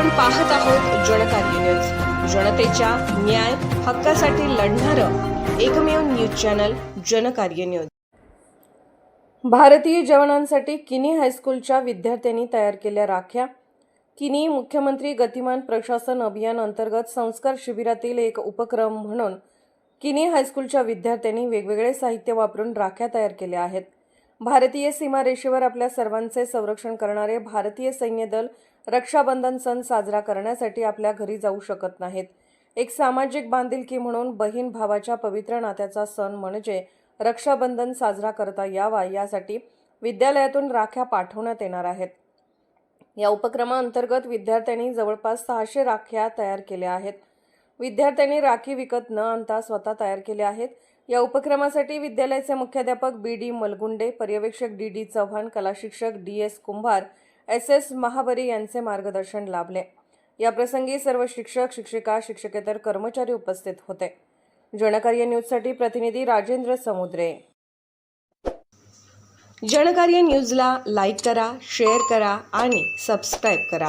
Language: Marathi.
आपण पाहत आहोत जनकार्य न्यूज जनतेच्या न्याय हक्कासाठी लढणारं एकमेव न्यूज चॅनल जनकार्य न्यूज भारतीय जवानांसाठी किनी हायस्कूलच्या विद्यार्थ्यांनी तयार केल्या राख्या. किनी मुख्यमंत्री गतिमान प्रशासन अभियान अंतर्गत संस्कार शिबिरातील एक उपक्रम म्हणून किनी हायस्कूलच्या विद्यार्थ्यांनी वेगवेगळे साहित्य वापरून राख्या तयार केल्या आहेत. भारतीय सीमारेषेवर आपल्या सर्वांचे संरक्षण करणारे भारतीय सैन्य दल रक्षाबंधन सण साजरा करण्यासाठी आपल्या घरी जाऊ शकत नाहीत. एक सामाजिक बांधिलकी म्हणून बहीण भावाच्या पवित्र नात्याचा सण म्हणजे रक्षाबंधन साजरा करता यावा यासाठी विद्यालयातून राख्या पाठवण्यात येणार आहेत. या उपक्रमाअंतर्गत विद्यार्थ्यांनी जवळपास सहाशे राख्या तयार केल्या आहेत. विद्यार्थ्यांनी राखी विकत न आणता स्वतः तयार केल्या आहेत. या उपक्रमासाठी विद्यालयाचे मुख्याध्यापक बी डी मलगुंडे पर्यवेक्षक D D Chavan कलाशिक्षक D S Kumbhar S S Mahabari यांचे मार्गदर्शन लाभले. याप्रसंगी सर्व शिक्षक शिक्षिका शिक्षकेतर कर्मचारी उपस्थित होते. जनकार्य न्यूजसाठी प्रतिनिधी राजेंद्र समुद्रे. जनकार्य न्यूजला लाईक करा शेअर करा आणि सबस्क्राईब करा.